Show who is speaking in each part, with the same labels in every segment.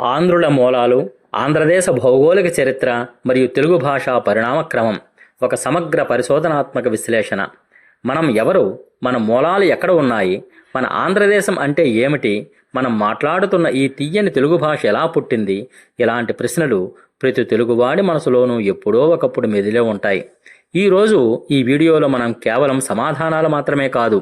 Speaker 1: ఆంధ్రుల మూలాలు ఆంధ్రదేశ భౌగోళిక చరిత్ర మరియు తెలుగు భాషా పరిణామ క్రమం ఒక సమగ్ర పరిశోధనాత్మక విశ్లేషణ. మనం ఎవరు మన మూలాలు ఎక్కడ ఉన్నాయి మన ఆంధ్రదేశం అంటే ఏమిటి మనం మాట్లాడుతున్న ఈ తీయని తెలుగు భాష ఎలా పుట్టింది ఇలాంటి ప్రశ్నలు ప్రతి తెలుగువాడి మనసులోనూ ఎప్పుడో ఒకప్పుడు మెదిలే ఉంటాయి. ఈరోజు ఈ వీడియోలో మనం కేవలం సమాధానాలు మాత్రమే కాదు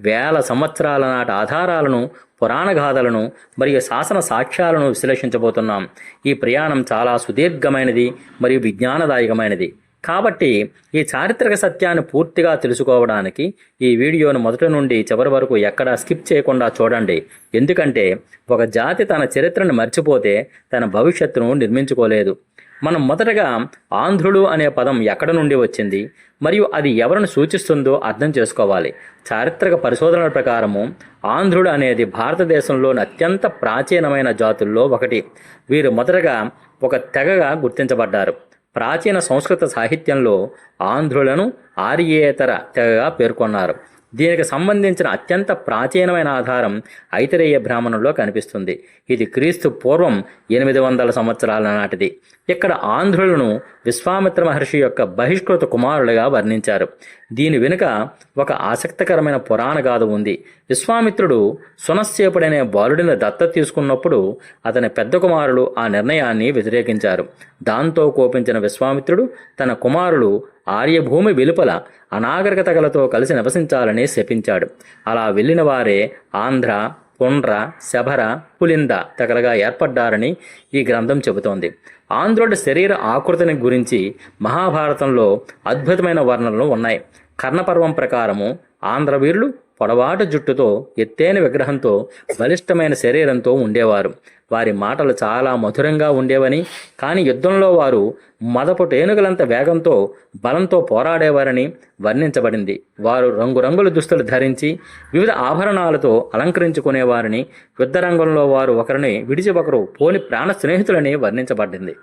Speaker 1: వేల సంవత్సరాల నాటి ఆధారాలను పురాణగాథలను మరియు శాసన సాక్ష్యాలను విశ్లేషించబోతున్నాం. ఈ ప్రయాణం చాలా సుదీర్ఘమైనది మరియు విజ్ఞానదాయకమైనది. కాబట్టి ఈ చారిత్రక సత్యాన్ని పూర్తిగా తెలుసుకోవడానికి ఈ వీడియోను మొదటి నుండి చివరి వరకు ఎక్కడా స్కిప్ చేయకుండా చూడండి. ఎందుకంటే ఒక జాతి తన చరిత్రను మర్చిపోతే తన భవిష్యత్తును నిర్మించుకోలేదు. మనం మొదటగా ఆంధ్రుడు అనే పదం ఎక్కడ నుండి వచ్చింది? మరియు అది ఎవరిని సూచిస్తుందో అర్థం చేసుకోవాలి. చారిత్రక పరిశోధనల ప్రకారము ఆంధ్రుడు అనేది భారతదేశంలోని అత్యంత ప్రాచీనమైన జాతుల్లో ఒకటి. వీరు మొదటగా ఒక తెగగా గుర్తించబడ్డారు. ప్రాచీన సంస్కృత సాహిత్యంలో ఆంధ్రులను ఆర్యేతర తెగగా పేర్కొన్నారు. దీనికి సంబంధించిన అత్యంత ప్రాచీనమైన ఆధారం ఐతరేయ బ్రాహ్మణంలో కనిపిస్తుంది. ఇది క్రీస్తు పూర్వం ఎనిమిది వందల సంవత్సరాల నాటిది. ఇక్కడ ఆంధ్రులను విశ్వామిత్ర మహర్షి యొక్క బహిష్కృత కుమారులుగా వర్ణించారు. దీని వెనుక ఒక ఆసక్తికరమైన పురాణ గాథ ఉంది. విశ్వామిత్రుడు సునశ్చేపుడనే బాలుడిని దత్త తీసుకున్నప్పుడు అతని పెద్ద కుమారులు ఆ నిర్ణయాన్ని వ్యతిరేకించారు. దాంతో కోపించిన విశ్వామిత్రుడు తన కుమారులు ఆర్యభూమి వెలుపల అనాగరికతగలతో కలిసి నివసించాలని శపించాడు. అలా వెళ్ళిన వారే ఆంధ్ర పుండ్ర శబర పులింద తెగలుగా ఏర్పడ్డారని ఈ గ్రంథం చెబుతోంది. ఆంధ్రుడి శరీర ఆకృతిని గురించి మహాభారతంలో అద్భుతమైన వర్ణనలు ఉన్నాయి. కర్ణపర్వం ప్రకారము ఆంధ్రవీరులు పొడవాటు జుట్టుతో ఎత్తైన విగ్రహంతో బలిష్టమైన శరీరంతో ఉండేవారు. వారి మాటలు చాలా మధురంగా ఉండేవని. కానీ యుద్ధంలో వారు మదపుటేనుగలంత వేగంతో బలంతో పోరాడేవారని వర్ణించబడింది. వారు రంగురంగుల దుస్తులు ధరించి వివిధ ఆభరణాలతో అలంకరించుకునేవారని యుద్ధరంగంలో వారు ఒకరిని విడిచి ఒకరు పోని ప్రాణ స్నేహితులని వర్ణించబడింది.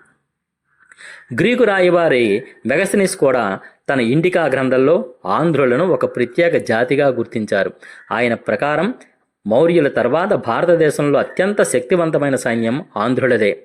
Speaker 1: గ్రీకు రాయివారి మెగసినిస్ కూడా తన ఇండికా గ్రంథంలో ఆంధ్రులను ఒక ప్రత్యేక జాతిగా గుర్తించారు. ఆయన ప్రకారం మౌర్యుల తర్వాత భారతదేశంలో అత్యంత శక్తివంతమైన సైన్యం ఆంధ్రులదే.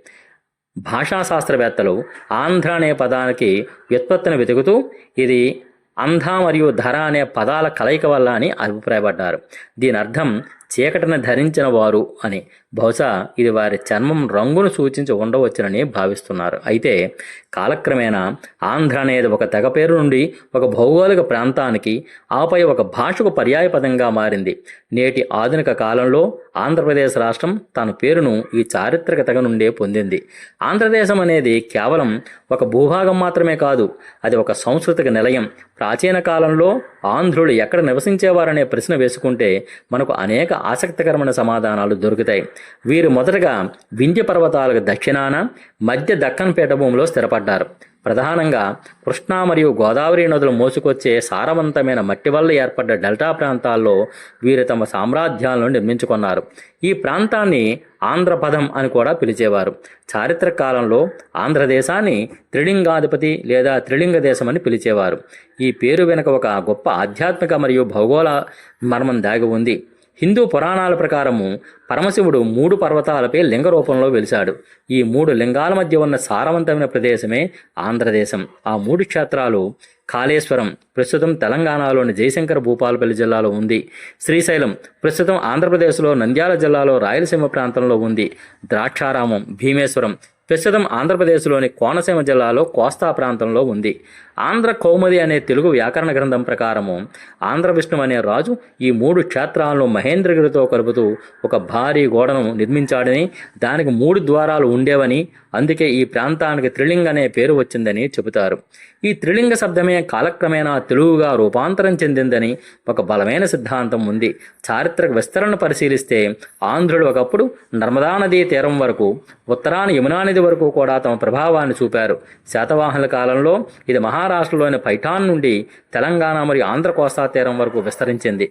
Speaker 1: భాషాశాస్త్రవేత్తలు ఆంధ్ర అనే పదానికి వ్యుత్పత్తిని వెతుకుతూ ఇది అంధ మరియు ధర అనే పదాల కలయిక వల్ల అని అభిప్రాయపడ్డారు. దీని అర్థం చీకటిని ధరించిన వారు అని. బహుశా ఇది వారి చర్మం రంగును సూచించి ఉండవచ్చునని భావిస్తున్నారు. అయితే కాలక్రమేణా ఆంధ్ర అనేది ఒక తెగ పేరు నుండి ఒక భౌగోళిక ప్రాంతానికి ఆపై ఒక భాషకు పర్యాయపదంగా మారింది. నేటి ఆధునిక కాలంలో ఆంధ్రప్రదేశ్ రాష్ట్రం తన పేరును ఈ చారిత్రక తెగ నుండే పొందింది. ఆంధ్రదేశం అనేది కేవలం ఒక భూభాగం మాత్రమే కాదు అది ఒక సాంస్కృతిక నిలయం. ప్రాచీన కాలంలో ఆంధ్రులు ఎక్కడ నివసించేవారనే ప్రశ్న వేసుకుంటే మనకు అనేక ఆసక్తికరమైన సమాధానాలు దొరుకుతాయి. వీరు మొదటగా వింధ్య పర్వతాలకు దక్షిణాన మధ్య దక్కన్ పీఠభూమిలో స్థిరపడ్డారు. ప్రధానంగా కృష్ణా మరియు గోదావరి నదులు మోసుకొచ్చే సారవంతమైన మట్టి వల్ల ఏర్పడ్డ డెల్టా ప్రాంతాల్లో వీరు తమ సామ్రాజ్యాలను నిర్మించుకున్నారు. ఈ ప్రాంతాన్ని ఆంధ్రపదం అని కూడా పిలిచేవారు. చారిత్రక కాలంలో ఆంధ్రదేశాన్ని త్రిలింగాధిపతి లేదా త్రిలింగ దేశం అని పిలిచేవారు. ఈ పేరు వెనుక ఒక గొప్ప ఆధ్యాత్మిక మరియు భౌగోళ మర్మం దాగి ఉంది. హిందూ పురాణాల ప్రకారము పరమశివుడు మూడు పర్వతాలపై లింగ రూపంలో వెలిశాడు. ఈ మూడు లింగాల మధ్య ఉన్న సారవంతమైన ప్రదేశమే ఆంధ్రదేశం. ఆ మూడు క్షేత్రాలు కాళేశ్వరం ప్రస్తుతం తెలంగాణలోని జయశంకర్ భూపాలపల్లి జిల్లాలో ఉంది. శ్రీశైలం ప్రస్తుతం ఆంధ్రప్రదేశ్లో నంద్యాల జిల్లాలో రాయలసీమ ప్రాంతంలో ఉంది. ద్రాక్షారామం భీమేశ్వరం ప్రస్తుతం ఆంధ్రప్రదేశ్లోని కోనసీమ జిల్లాలో కోస్తా ప్రాంతంలో ఉంది. ఆంధ్ర కౌముది అనే తెలుగు వ్యాకరణ గ్రంథం ప్రకారము ఆంధ్ర విష్ణు అనే రాజు ఈ మూడు క్షేత్రాలను మహేంద్రగిరితో కలుపుతూ ఒక భారీ గోడను నిర్మించాడని దానికి మూడు ద్వారాలు ఉండేవని అందుకే ఈ ప్రాంతానికి త్రిలింగ అనే పేరు వచ్చిందని చెబుతారు. ఈ త్రిలింగ శబ్దమే కాలక్రమేణా తెలుగుగా రూపాంతరం చెందిందని ఒక బలమైన సిద్ధాంతం ఉంది. చారిత్రక విస్తరణ పరిశీలిస్తే ఆంధ్రుడు ఒకప్పుడు నర్మదా నదీ తీరం వరకు ఉత్తరాన యమునా నది వరకు కూడా తమ ప్రభావాన్ని చూపారు. శాతవాహనుల కాలంలో ఇది మహారాష్ట్రలోని పైఠాన్ నుండి తెలంగాణ మరియు ఆంధ్ర కోస్తా తీరం వరకు విస్తరించింది.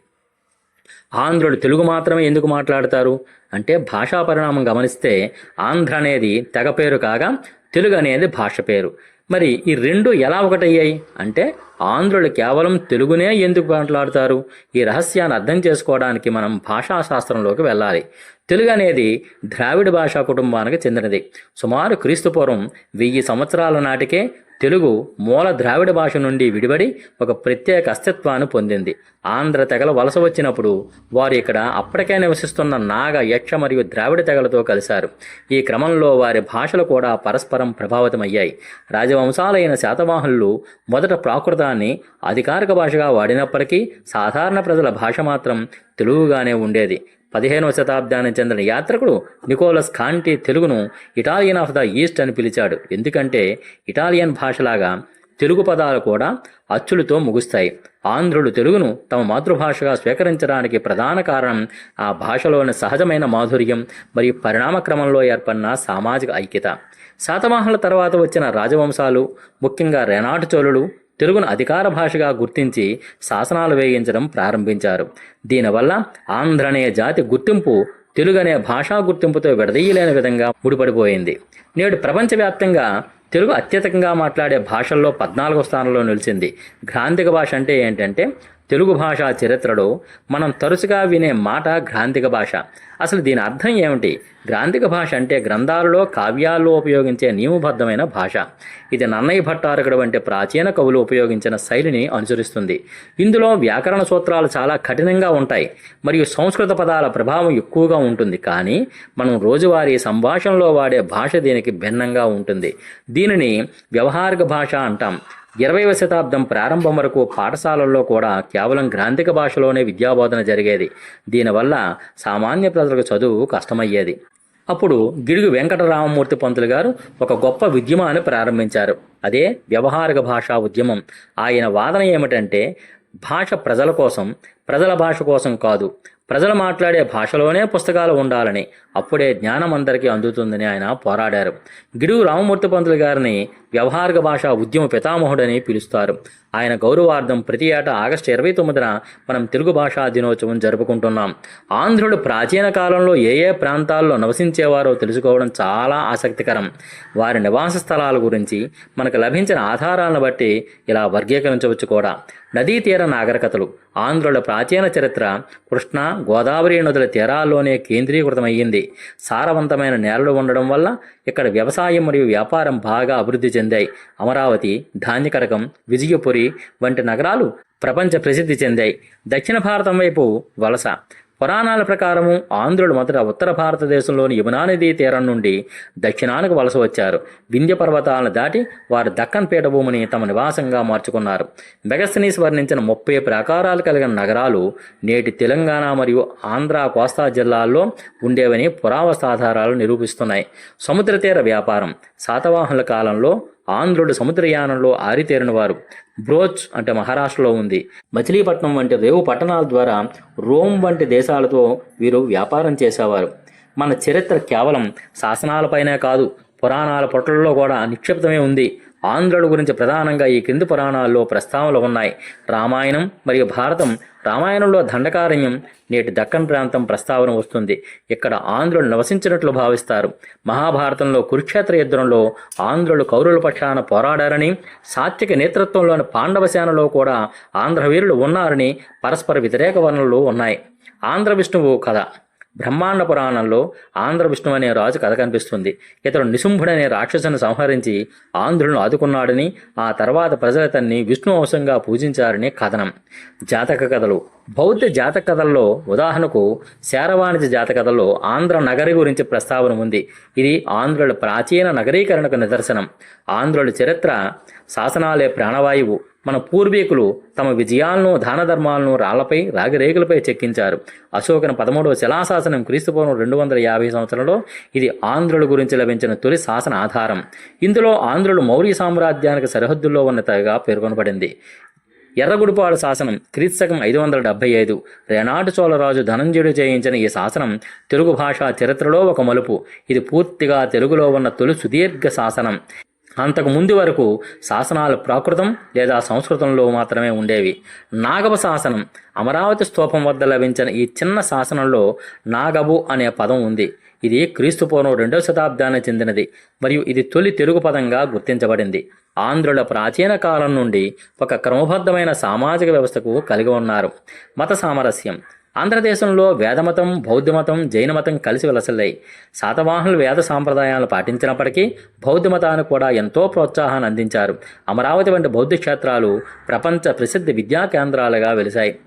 Speaker 1: ఆంధ్రులు తెలుగు మాత్రమే ఎందుకు మాట్లాడతారు? అంటే భాషా పరిణామం గమనిస్తే ఆంధ్ర అనేది తెగ పేరు కాగా తెలుగు అనేది భాష పేరు. మరి ఈ రెండు ఎలా ఒకటయ్యాయి? అంటే ఆంధ్రులు కేవలం తెలుగునే ఎందుకు మాట్లాడతారు? ఈ రహస్యాన్ని అర్థం చేసుకోవడానికి మనం భాషాశాస్త్రంలోకి వెళ్ళాలి. తెలుగు అనేది ద్రావిడ భాషా కుటుంబానికి చెందినది. సుమారు క్రీస్తుపూర్వం వెయ్యి సంవత్సరాల నాటికే తెలుగు మూల ద్రావిడ భాష నుండి విడిబడి ఒక ప్రత్యేక అస్తిత్వాన్ని పొందింది. ఆంధ్ర తెగల వలస వచ్చినప్పుడు వారు ఇక్కడ అప్పటికే నివసిస్తున్న నాగ యక్ష మరియు ద్రావిడ తెగలతో కలిశారు. ఈ క్రమంలో వారి భాషలు కూడా పరస్పరం ప్రభావితమయ్యాయి. రాజవంశాలైన శాతవాహనులు మొదట ప్రాకృతాన్ని అధికారిక భాషగా వాడినప్పటికీ సాధారణ ప్రజల భాష మాత్రం తెలుగుగానే ఉండేది. పదిహేనవ శతాబ్దానికి చెందిన యాత్రికుడు నికోలస్ కాంటి తెలుగును ఇటాలియన్ ఆఫ్ ద ఈస్ట్ అని పిలిచాడు. ఎందుకంటే ఇటాలియన్ భాషలాగా తెలుగు పదాలు కూడా అచ్చులతో ముగుస్తాయి. ఆంధ్రులు తెలుగును తమ మాతృభాషగా స్వీకరించడానికి ప్రధాన కారణం ఆ భాషలోని సహజమైన మాధుర్యం మరియు పరిణామ క్రమంలో ఏర్పడిన సామాజిక ఐక్యత. శాతవాహనుల తర్వాత వచ్చిన రాజవంశాలు ముఖ్యంగా రెనాటు చోళులు తెలుగును అధికార భాషగా గుర్తించి శాసనాలు వేయించడం ప్రారంభించారు. దీనివల్ల ఆంధ్ర అనే జాతి గుర్తింపు తెలుగు అనే భాషా గుర్తింపుతో విడదీయలేని విధంగా ముడిపడిపోయింది. నేడు ప్రపంచవ్యాప్తంగా తెలుగు అత్యధికంగా మాట్లాడే భాషల్లో పద్నాలుగో స్థానంలో నిలిచింది. గ్రాంధిక భాష అంటే ఏంటంటే తెలుగు భాషా చరిత్రలో మనం తరచుగా వినే మాట గ్రాంధిక భాష. అసలు దీని అర్థం ఏమిటి? గ్రాంధిక భాష అంటే గ్రంథాలలో కావ్యాల్లో ఉపయోగించే నియమబద్ధమైన భాష. ఇది నన్నయ్య భట్టారకుడు వంటి ప్రాచీన కవులు ఉపయోగించిన శైలిని అనుసరిస్తుంది. ఇందులో వ్యాకరణ సూత్రాలు చాలా కఠినంగా ఉంటాయి. మరియు సంస్కృత పదాల ప్రభావం ఎక్కువగా ఉంటుంది. కానీ మనం రోజువారీ సంభాషణలో వాడే భాష దీనికి భిన్నంగా ఉంటుంది. దీనిని వ్యవహారిక భాష అంటాం. ఇరవైవ శతాబ్దం ప్రారంభం వరకు పాఠశాలల్లో కూడా కేవలం గ్రాంధిక భాషలోనే విద్యాబోధన జరిగేది. దీనివల్ల సామాన్య ప్రజలకు చదువు కష్టమయ్యేది. అప్పుడు గిడుగు వెంకటరామమూర్తి పంతులు గారు ఒక గొప్ప ఉద్యమాన్ని ప్రారంభించారు. అదే వ్యవహారిక భాషా ఉద్యమం. ఆయన వాదన ఏమిటంటే భాష ప్రజల కోసం ప్రజల భాష కోసం కాదు ప్రజలు మాట్లాడే భాషలోనే పుస్తకాలు ఉండాలని అప్పుడే జ్ఞానం అందరికీ అందుతుందని ఆయన పోరాడారు. గిడుగు రామమూర్తి పంతులు గారిని వ్యవహారిక భాష ఉద్యమ పితామహుడని పిలుస్తారు. ఆయన గౌరవార్థం ప్రతి ఏటా ఆగస్టు ఇరవై తొమ్మిదిన మనం తెలుగు భాషా దినోత్సవం జరుపుకుంటున్నాం. ఆంధ్రుడు ప్రాచీన కాలంలో ఏ ఏ ప్రాంతాల్లో నివసించేవారో తెలుసుకోవడం చాలా ఆసక్తికరం. వారి నివాస స్థలాల గురించి మనకు లభించిన ఆధారాలను బట్టి ఇలా వర్గీకరించవచ్చు కూడా. నదీ తీర నాగరికతలు. ఆంధ్రుల ప్రాచీన చరిత్ర కృష్ణ గోదావరి నదుల తీరాల్లోనే కేంద్రీకృతమయ్యింది. సారవంతమైన నేలలు ఉండడం వల్ల ఇక్కడ వ్యవసాయం మరియు వ్యాపారం బాగా అభివృద్ధి చెందాయి. అమరావతి ధాన్యకరకం విజయపురి వంటి నగరాలు ప్రపంచ ప్రసిద్ధి చెందాయి. దక్షిణ భారతం వైపు వలస. పురాణాల ప్రకారము ఆంధ్రులు మొదట ఉత్తర భారతదేశంలోని యమునానదీ తీరం నుండి దక్షిణానికి వలస వచ్చారు. వింధ్య పర్వతాలను దాటి వారు దక్కన్ పీఠభూమిని తమ నివాసంగా మార్చుకున్నారు. మెగస్తనీస్ వర్ణించిన ముప్పై ప్రాకారాలు కలిగిన నగరాలు నేటి తెలంగాణ మరియు ఆంధ్ర కోస్తా జిల్లాల్లో ఉండేవని పురావస్తాధారాలు నిరూపిస్తున్నాయి. సముద్ర తీర వ్యాపారం శాతవాహనుల కాలంలో ఆంధ్రుడు సముద్రయానంలో ఆరితేరిన వారు. బ్రోచ్ అంటే మహారాష్ట్రలో ఉంది. మచిలీపట్నం వంటి రేవు పట్టణాల ద్వారా రోమ్ వంటి దేశాలతో వీరు వ్యాపారం చేసేవారు. మన చరిత్ర కేవలం శాసనాలపైనే కాదు పురాణాల పొట్టల్లో కూడా నిక్షిప్తమే ఉంది. ఆంధ్రుడు గురించి ప్రధానంగా ఈ క్రింది పురాణాల్లో ప్రస్తావనలు ఉన్నాయి. రామాయణం మరియు భారతం రామాయణంలో దండకారణ్యం నేటి దక్కన్ ప్రాంతం ప్రస్తావన వస్తుంది. ఇక్కడ ఆంధ్రులు నివసించినట్లు భావిస్తారు. మహాభారతంలో కురుక్షేత్ర యుద్ధంలో ఆంధ్రులు కౌరుల పక్షాన పోరాడారని సాత్విక నేతృత్వంలోని పాండవ సేనలో కూడా ఆంధ్రవీరులు ఉన్నారని పరస్పర వ్యతిరేక వర్ణనలు ఉన్నాయి. ఆంధ్ర విష్ణువు కథ. బ్రహ్మాండ పురాణంలో ఆంధ్ర విష్ణు అనే రాజు కథ కనిపిస్తుంది. ఇతడు నిశుంభుడనే రాక్షసును సంహరించి ఆంధ్రులను ఆదుకున్నాడని ఆ తర్వాత ప్రజలు అతన్ని విష్ణు అంశంగా పూజించారని కథనం. జాతక కథలు. బౌద్ధ జాతక కథల్లో ఉదాహరణకు శారవాణిజ్య జాతక కథల్లో ఆంధ్ర నగరి గురించి ప్రస్తావన ఉంది. ఇది ఆంధ్రుల ప్రాచీన నగరీకరణకు నిదర్శనం. ఆంధ్రుల చరిత్ర శాసనాలే ప్రాణవాయువు. మన పూర్వీకులు తమ విజయాలను దాన ధర్మాలను రాళ్ళపై రాగిరేకులపై చెక్కించారు. అశోకన పదమూడవ శిలాశాసనం క్రీస్తుపూర్వం రెండు వందల యాభై సంవత్సరంలో ఇది ఆంధ్రుల గురించి లభించిన తొలి శాసన ఆధారం. ఇందులో ఆంధ్రులు మౌర్య సామ్రాజ్యానికి సరిహద్దుల్లో ఉన్నతగా పేర్కొనబడింది. ఎర్రగుడిపాడు శాసనం క్రీస్తకం ఐదు వందల డెబ్బై ఐదు. రేనాటి చోళరాజు ధనంజయుడు చేయించిన ఈ శాసనం తెలుగు భాషా చరిత్రలో ఒక మలుపు. ఇది పూర్తిగా తెలుగులో ఉన్న తొలి సుదీర్ఘ శాసనం. అంతకు ముందు వరకు శాసనాలు ప్రాకృతం లేదా సంస్కృతంలో మాత్రమే ఉండేవి. నాగవ శాసనం అమరావతి స్తూపం వద్ద లభించిన ఈ చిన్న శాసనంలో నాగబు అనే పదం ఉంది. ఇది క్రీస్తుపూర్వం రెండవ శతాబ్దానికి చెందినది మరియు ఇది తొలి తెలుగు పదంగా గుర్తించబడింది. ఆంధ్రుల ప్రాచీన కాలం నుండి ఒక క్రమబద్ధమైన సామాజిక వ్యవస్థకు కలిగి ఉన్నారు. మత సామరస్యం ఆంధ్రదేశంలో వేదమతం బౌద్ధమతం జైనమతం కలిసి వెలసల్లాయి. శాతవాహనులు వేద సాంప్రదాయాలను పాటించినప్పటికీ బౌద్ధమతాన్ని కూడా ఎంతో ప్రోత్సాహాన్ని అందించారు. అమరావతి వంటి బౌద్ధ క్షేత్రాలు ప్రపంచ ప్రసిద్ధ విద్యా కేంద్రాలుగా వెలిశాయి.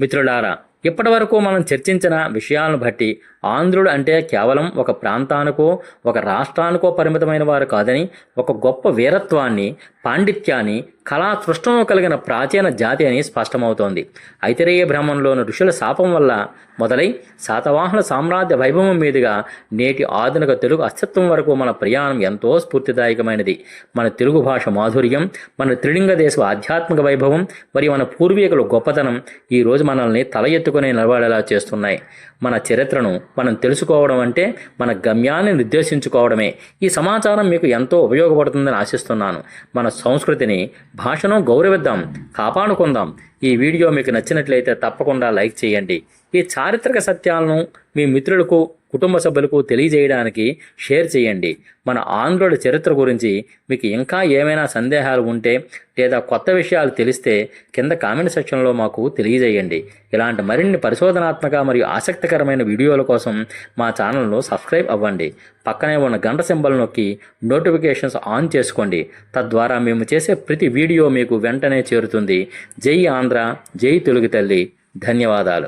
Speaker 1: మిత్రులారా ఇప్పటివరకు మనం చర్చించిన విషయాలను బట్టి ఆంధ్రుడు అంటే కేవలం ఒక ప్రాంతానికో ఒక రాష్ట్రానికో పరిమితమైన వారు కాదని ఒక గొప్ప వీరత్వాన్ని పాండిత్యాన్ని కళా సృష్టము కలిగిన ప్రాచీన జాతి అని స్పష్టమవుతోంది. ఐతిరేయ బ్రహ్మంలోని ఋషుల శాపం వల్ల మొదలై శాతవాహన సామ్రాజ్య వైభవం మీదుగా నేటి ఆధునిక తెలుగు అస్తిత్వం వరకు మన ప్రయాణం ఎంతో స్ఫూర్తిదాయకమైనది. మన తెలుగు భాష మాధుర్యం మన త్రిలింగ దేశ ఆధ్యాత్మిక వైభవం మరియు మన పూర్వీకుల గొప్పతనం ఈ రోజు మనల్ని తల ఎత్తుకునే నిలబడేలా చేస్తున్నాయి. మన చరిత్రను మనం తెలుసుకోవడం అంటే మన గమ్యాన్ని నిర్దేశించుకోవడమే. ఈ సమాచారం మీకు ఎంతో ఉపయోగపడుతుందని ఆశిస్తున్నాను. మన సంస్కృతిని భాషను గౌరవిద్దాం కాపాడుకుందాం. ఈ వీడియో మీకు నచ్చినట్లయితే తప్పకుండా లైక్ చేయండి. ఈ చారిత్రక సత్యాలను మీ మిత్రులకు కుటుంబ సభ్యులకు తెలియజేయడానికి షేర్ చేయండి. మన ఆంధ్రుడి చరిత్ర గురించి మీకు ఇంకా ఏమైనా సందేహాలు ఉంటే లేదా కొత్త విషయాలు తెలిస్తే కింద కామెంట్ సెక్షన్లో మాకు తెలియజేయండి. ఇలాంటి మరిన్ని పరిశోధనాత్మక మరియు ఆసక్తికరమైన వీడియోల కోసం మా ఛానల్ను సబ్స్క్రైబ్ అవ్వండి. పక్కనే ఉన్న గంట సింబల్ నొక్కి నోటిఫికేషన్స్ ఆన్ చేసుకోండి. తద్వారా మేము చేసే ప్రతి వీడియో మీకు వెంటనే చేరుతుంది. జై ఆంధ్ర జై తెలుగు తల్లి. ధన్యవాదాలు.